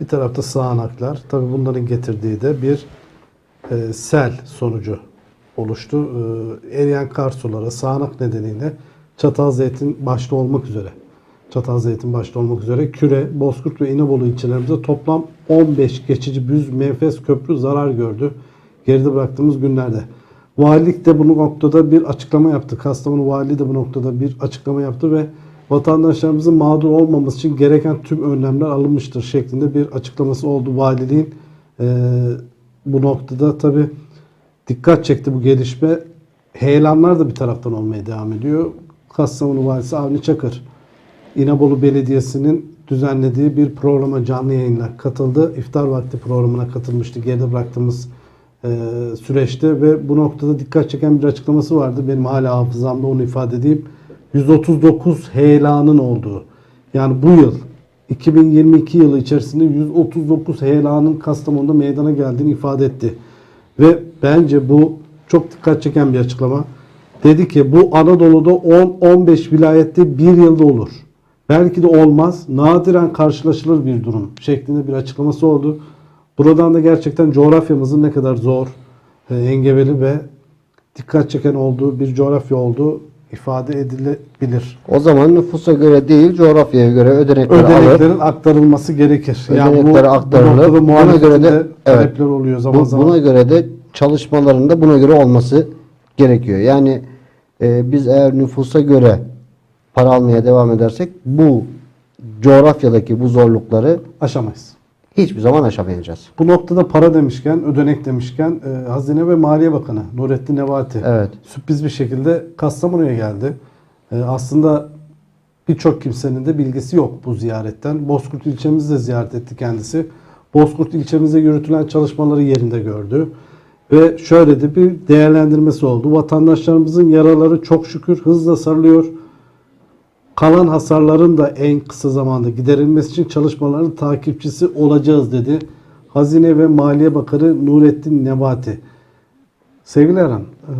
Bir tarafta sağanaklar. Tabii bunların getirdiği de bir e, sel sonucu oluştu. E, eriyen kar suları sağanak nedeniyle Çatalzeytin başta olmak üzere Çatalzeytin başta olmak üzere Küre, Bozkurt ve İnebolu ilçelerimizde toplam 15 geçici büz menfez köprü zarar gördü. Geride bıraktığımız günlerde. Valilik de bu noktada bir açıklama yaptı. Kastamonu Valiliği de bu noktada bir açıklama yaptı ve vatandaşlarımızın mağdur olmaması için gereken tüm önlemler alınmıştır şeklinde bir açıklaması oldu valiliğin. Ee, bu noktada tabi dikkat çekti bu gelişme. Heyelanlar da bir taraftan olmaya devam ediyor. Kastamonu Valisi Avni Çakır, İnebolu Belediyesi'nin düzenlediği bir programa canlı yayınla katıldı. İftar vakti programına katılmıştı. Geride bıraktığımız e, süreçte ve bu noktada dikkat çeken bir açıklaması vardı. Benim hala hafızamda onu ifade edeyim. 139 heyelanın olduğu. Yani bu yıl 2022 yılı içerisinde 139 heyelanın Kastamonu'da meydana geldiğini ifade etti. Ve bence bu çok dikkat çeken bir açıklama. Dedi ki bu Anadolu'da 10-15 vilayette bir yılda olur. Belki de olmaz. Nadiren karşılaşılır bir durum şeklinde bir açıklaması oldu. Buradan da gerçekten coğrafyamızın ne kadar zor, e, engebeli ve dikkat çeken olduğu bir coğrafya olduğu ifade edilebilir. O zaman nüfusa göre değil, coğrafyaya göre ödenekleri alır. Ödeneklerin aktarılması gerekir. Yani bu, bu aktarılır. noktada Buna göre de- talepler oluyor zaman Bu- zaman. Buna göre de çalışmaların da buna göre olması gerekiyor. Yani e, biz eğer nüfusa göre para almaya devam edersek bu coğrafyadaki bu zorlukları Aşamayız. Hiçbir zaman aşamayacağız. Bu noktada para demişken, ödenek demişken e, Hazine ve Maliye Bakanı Nurettin Nebati Evet. sürpriz bir şekilde Kastamonu'ya geldi. E, aslında birçok kimsenin de bilgisi yok bu ziyaretten. Bozkurt ilçemizi de ziyaret etti kendisi. Bozkurt ilçemizde yürütülen çalışmaları yerinde gördü. Ve şöyle de bir değerlendirmesi oldu. Vatandaşlarımızın yaraları çok şükür hızla sarılıyor. Kalan hasarların da en kısa zamanda giderilmesi için çalışmaların takipçisi olacağız dedi. Hazine ve Maliye Bakanı Nurettin Nebati. Sevgili Erhan, e,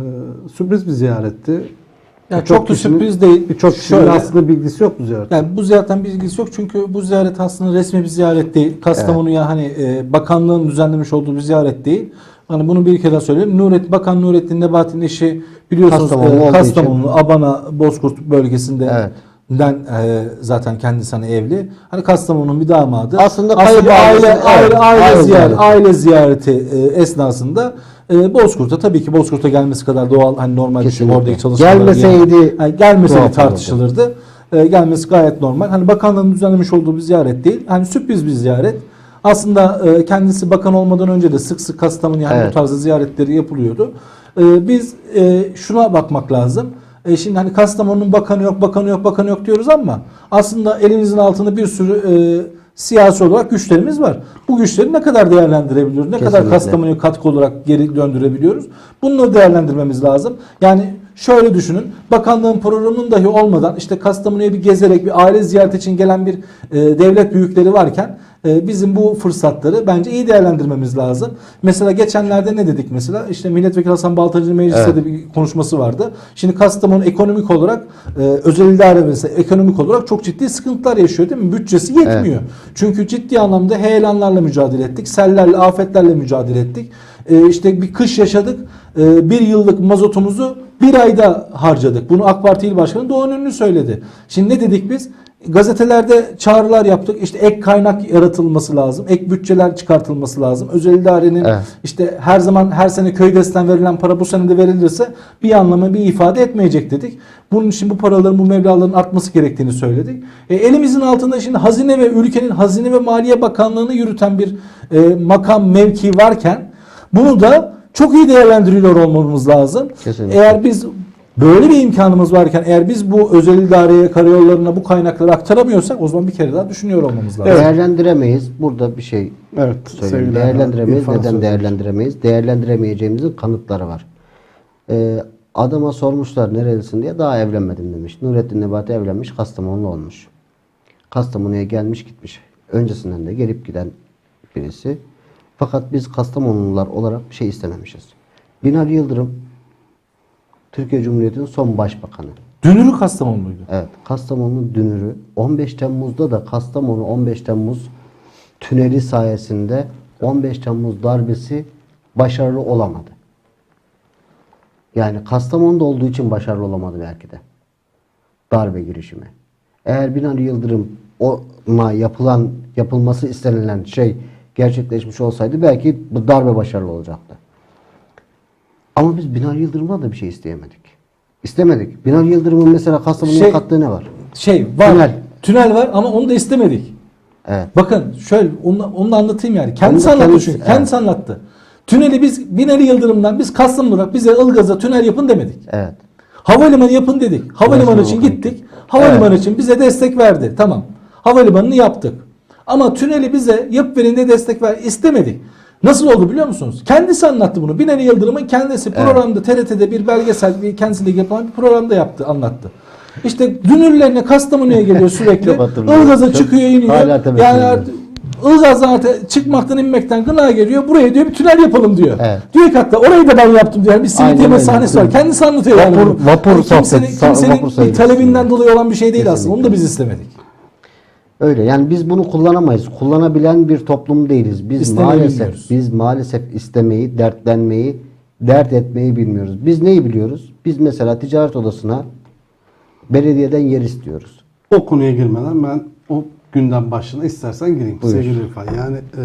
sürpriz bir ziyaretti. Yani Birçok çok da kişinin- sürpriz değil. Birçok kişinin aslında bilgisi yok bu ziyaret. Yani bu ziyaretten bilgisi yok çünkü bu ziyaret aslında resmi bir ziyaret değil. Kastamonu'ya hani e, bakanlığın düzenlemiş olduğu bir ziyaret değil. Hani bunu bir kere daha söyleyeyim. Nuret, Bakan Nurettin Nebati'nin eşi biliyorsunuz Kastamonu e, Kastamonu, Abana, Bozkurt bölgesinde Evet. Den e, zaten kendisi hani evli. Hani Kastamonu'nun bir damadı. Aslında kayıp aile, aile, aile, aile ziyaret, aile ziyareti e, esnasında e, Bozkurt'a tabii ki Bozkurt'a gelmesi kadar doğal hani normal bir şey Kesinlikle. oradaki çalışmaları Gelmeseydi yani, yani gelmeseydi olurdu. tartışılırdı. E, gelmesi gayet normal. Hani bakanlığın düzenlemiş olduğu bir ziyaret değil. Hani sürpriz bir ziyaret. Aslında e, kendisi bakan olmadan önce de sık sık Kastamonu yani Evet. bu tarzda ziyaretleri yapılıyordu. E, biz e, şuna bakmak lazım. E, şimdi hani Kastamonu'nun bakanı yok, bakanı yok, bakanı yok diyoruz ama aslında elimizin altında bir sürü e, siyasi olarak güçlerimiz var. Bu güçleri ne kadar değerlendirebiliyoruz? Ne kadar Kesinlikle. Kastamonu'ya katkı olarak geri döndürebiliyoruz? Bunları değerlendirmemiz lazım. Yani şöyle düşünün. Bakanlığın programının dahi olmadan işte Kastamonu'ya bir gezerek bir aile ziyareti için gelen bir e, devlet büyükleri varken e, bizim bu fırsatları bence iyi değerlendirmemiz lazım. Mesela geçenlerde ne dedik mesela? İşte Milletvekili Hasan Baltacı'nın mecliste Evet. de bir konuşması vardı. Şimdi Kastamonu ekonomik olarak e, özel idare mesela ekonomik olarak çok ciddi sıkıntılar yaşıyor değil mi? Bütçesi yetmiyor. Çünkü ciddi anlamda heyelanlarla mücadele ettik. Sellerle, afetlerle mücadele ettik. E, işte bir kış yaşadık. E, bir yıllık mazotumuzu bir ayda harcadık. Bunu AK Parti İl Başkanı Doğan Ünlü söyledi. Şimdi ne dedik biz? Gazetelerde çağrılar yaptık. İşte ek kaynak yaratılması lazım. Ek bütçeler çıkartılması lazım. Özel idarenin Evet. işte her zaman her sene köy desten verilen para bu sene de verilirse bir anlamı bir ifade etmeyecek dedik. Bunun için bu paraların bu meblağların artması gerektiğini söyledik. E, elimizin altında şimdi hazine ve ülkenin hazine ve maliye bakanlığını yürüten bir e, makam mevki varken bunu da çok iyi değerlendiriyor olmamız lazım. Kesinlikle. Eğer biz böyle bir imkanımız varken eğer biz bu özel idareye, karayollarına bu kaynakları aktaramıyorsak o zaman bir kere daha düşünüyor olmamız lazım. değerlendiremeyiz. Burada bir şey Evet. söyleyeyim. Değerlendiremeyiz. Neden Sözdemir. değerlendiremeyiz? Değerlendiremeyeceğimizin kanıtları var. Ee, adama sormuşlar nerelisin diye daha evlenmedim demiş. Nurettin Nebati evlenmiş, Kastamonlu olmuş. Kastamonu'ya gelmiş gitmiş. Öncesinden de gelip giden birisi. Fakat biz Kastamonlular olarak bir şey istememişiz. Binali Yıldırım Türkiye Cumhuriyeti'nin son başbakanı. Dünürü Kastamonluydu. Evet, Kastamonu dünürü. 15 Temmuz'da da Kastamonu 15 Temmuz tüneli sayesinde 15 Temmuz darbesi başarılı olamadı. Yani Kastamonu'da olduğu için başarılı olamadı belki de. Darbe girişimi. Eğer Binali Yıldırım ona yapılan yapılması istenilen şey gerçekleşmiş olsaydı belki bu darbe başarılı olacaktı. Ama biz Binali Yıldırım'dan da bir şey isteyemedik. İstemedik. Binali Yıldırım'ın mesela Kastamonu'ya Şey- kattığı ne var? Şey var. Tünel. Tünel. var ama onu da istemedik. Evet. Bakın şöyle onu, onu da anlatayım yani. Kendisi anlattı kendisi- çünkü. Kendisi evet. anlattı. Tüneli biz Binali Yıldırım'dan biz Kastamonu olarak bize Ilgaz'a tünel yapın demedik. Evet. Havalimanı yapın dedik. Havalimanı Nasıl için gittik. Havalimanı için bize destek verdi. Tamam. Havalimanını yaptık. Ama tüneli bize yap verin de destek ver istemedik. Nasıl oldu biliyor musunuz? Kendisi anlattı bunu. Binali Yıldırım'ın kendisi programda TRT'de bir belgesel bir kendisiyle yapılan bir programda yaptı, anlattı. İşte dünürlerine Kastamonu'ya geliyor sürekli. Ilgaz'a çıkıyor iniyor. Yani artık artık çıkmaktan inmekten gına geliyor. Buraya diyor bir tünel yapalım diyor. Evet. Diyor ki hatta orayı da ben yaptım diyor. Yani bir simit yeme sahnesi var. Kendisi anlatıyor yani. Vapur- bunu. vapur Yani kimsenin, kimsenin vapur bir talebinden dolayı olan bir şey değil aslında. Kesinlikle. Onu da biz istemedik. Öyle yani biz bunu kullanamayız. Kullanabilen bir toplum değiliz. Biz İstemeyi maalesef bilmiyoruz. biz maalesef istemeyi, dertlenmeyi, dert etmeyi bilmiyoruz. Biz neyi biliyoruz? Biz mesela ticaret odasına belediyeden yer istiyoruz. O konuya girmeden ben o gündem başlığına istersen gireyim Buyur. sevgili İrfan. Yani e,